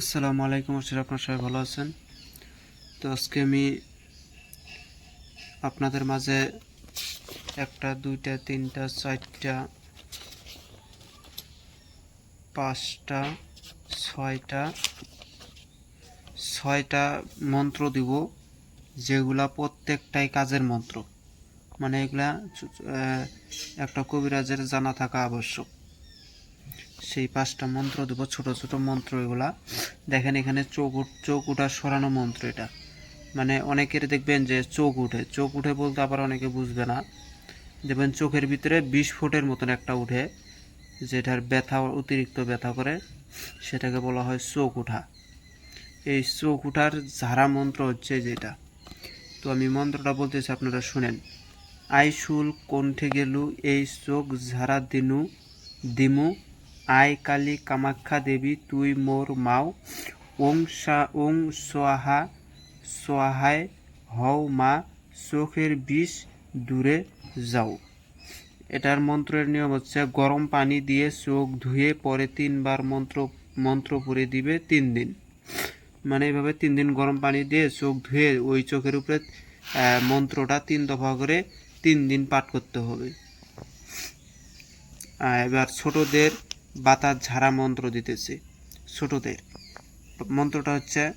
আসসালামু আলাইকুম আসলে আপনার সবাই ভালো আছেন। তো আজকে আমি আপনাদের মাঝে একটা, দুইটা, তিনটা, চারটা, পাঁচটা, ছয়টা ছয়টা মন্ত্র দিব, যেগুলা প্রত্যেকটাই কাজের মন্ত্র। মানে এগুলা একটা কবিরাজের জানা থাকা আবশ্যক। সেই পাঁচটা মন্ত্র দেব ছোট ছোট মন্ত্র এগুলা। দেখেন এখানে চোখ চোখ উঠা সরানো মন্ত্র এটা। মানে অনেকের দেখবেন যে চোখ উঠে চোখ উঠে বলতে আবার অনেকে বুঝবে না। দেখবেন চোখের ভিতরে বিশ ফুটের মতন একটা উঠে, যেটার ব্যথা, অতিরিক্ত ব্যথা করে, সেটাকে বলা হয় চোখ উঠা। এই চোখ উঠার ঝাড়া মন্ত্র হচ্ছে যেটা। তো আমি মন্ত্রটা বলতেছি, আপনারা শুনেন। আইসুল কণ্ঠে গেলু, এই চোখ ঝাড়া দিনু, দিমু আই কালী কামাখ্যা দেবী, তুই মোর মাও। ওং সা, ওং সোয়াহা, সোয়াহায় হও মা, চোখের বিষ দূরে যাও। এটার মন্ত্রের নিয়ম হচ্ছে, গরম পানি দিয়ে চোখ ধুয়ে পরে তিনবার মন্ত্র মন্ত্র পড়ে দিবে তিন দিন। মানে এইভাবে তিন দিন গরম পানি দিয়ে চোখ ধুয়ে ওই চোখের উপরে মন্ত্রটা তিন দফা করে তিন দিন পাঠ করতে হবে। এবার ছোটদের বাতাস ঝাড়া মন্ত্র দিতেছে ছোটদের। মন্ত্রটা হচ্ছে,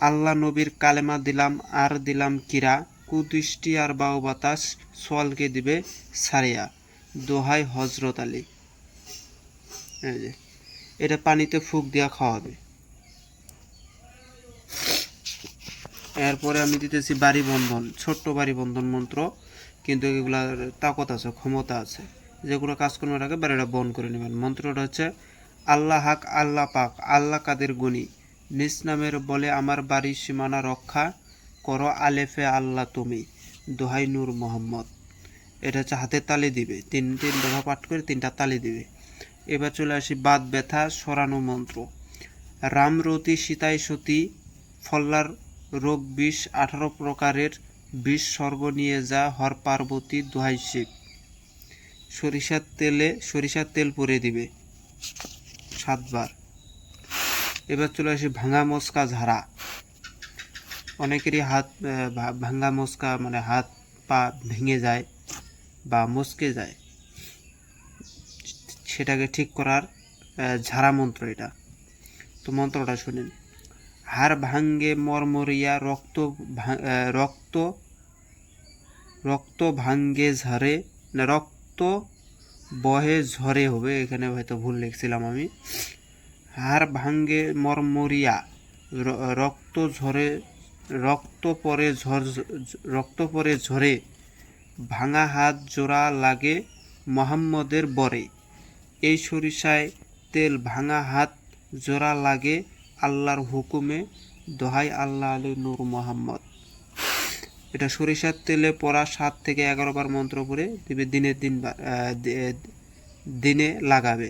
আল্লাহ নবীর কালেমা দিলাম, আর দিলাম কিরা? কুদৃষ্টি আর বাউ বাতাস সোয়ালকে দিবে সারিয়া। দোহাই হজরত আলী। এটা পানিতে ফুক দিয়া খাওয়াবে। এরপরে আমি দিতেছি বাড়ি বন্ধন, ছোট্ট বাড়ি বন্ধন মন্ত্র, কিন্তু এগুলার তাকত আছে, ক্ষমতা আছে। যেগুলো কাজ করার আগে বাড়িটা বন্ধ করে নেবেন। মন্ত্রটা হচ্ছে, আল্লাহ হাক, আল্লাহ পাক, আল্লাহ কাদের গুণী। নিজ নামের বলে আমার বাড়ির সীমানা রক্ষা করো আলেফে আল্লাহ তুমি, দোহাই নূর মোহাম্মদ। এটা হচ্ছে হাতে তালি দিবে। তিন তিন দফা পাঠ করে তিনটা তালি দিবে। এবার চলে আসি, বাদ ব্যথা, সরানো মন্ত্র। রামরতি সীতাই সতী, ফল্লার রোগ বিষ, আঠারো প্রকারের বিষ স্বর্গ নিয়ে যা, হর পার্বতী, দোহাই শিব। সরিষার তেলে, সরিষার তেল পরে দিবে। সাতবার। এবার চলে আসি ভাঙা মস্কা ঝাড়া। অনেকেরই হাত ভাঙা মস্কা মানে হাত পা ভেঙে যায় বা মস্কে যায়। সেটাকে ঠিক করার ঝাড়া মন্ত্র এটা। তো মন্ত্রটা শুনেন। হাড় ভাঙ্গে মরমরিয়া, রক্ত রক্ত রক্ত ভাঙ্গে না, রক্ত বহে ঝরে হবে, এখানে হয়তো ভুল লিখছিলাম আমি। হাড় ভাঙ্গে মরমরিয়া রক্ত ঝরে, রক্ত পরে ঝর, রক্ত পরে ঝরে, ভাঙা হাত জোড়া লাগে মোহাম্মদের বরে। এই সরিষায় তেল ভাঙা হাত জোড়া লাগে আল্লাহর হুকুমে, দোহাই আল্লাহ আলী নূর মোহাম্মদ। এটা সরিষার তেলে পরা সাত থেকে এগারো বার মন্ত্র পরে দিবে, দিনে দিন দিনে লাগাবে।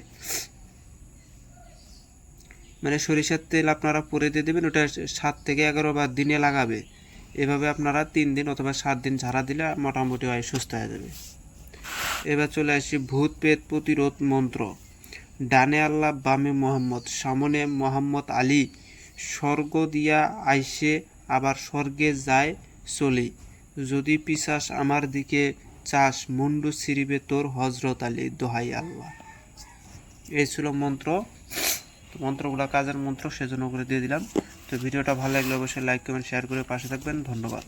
মানে সরিষার তেল আপনারা পরে দিয়ে দেবেন, ওটা সাত থেকে এগারো বার দিনে লাগাবে। এভাবে আপনারা তিন দিন অথবা সাত দিন ঝাড়া দিলে মোটামুটি হয়, সুস্থ হয়ে যাবে। এবার চলে আসি ভূত পেট প্রতিরোধ মন্ত্র। ডানে আল্লাহ, বামে মোহাম্মদ, সামনে মোহাম্মদ আলী। স্বর্গ দিয়া আইসে, আবার স্বর্গে যায় চলি। যদি পিসাস আমার দিকে চাস মুন্ডু সিরিবে তোর হজরত আলী, দোহাই আল্লাহ। এই ছিল মন্ত্র তো মন্ত্রগুলো কাজের মন্ত্র সেজন্য করে দিয়ে দিলাম। তো ভিডিওটা ভালো লাগলে অবশ্যই লাইক কমেন্ট শেয়ার করে পাশে থাকবেন। ধন্যবাদ।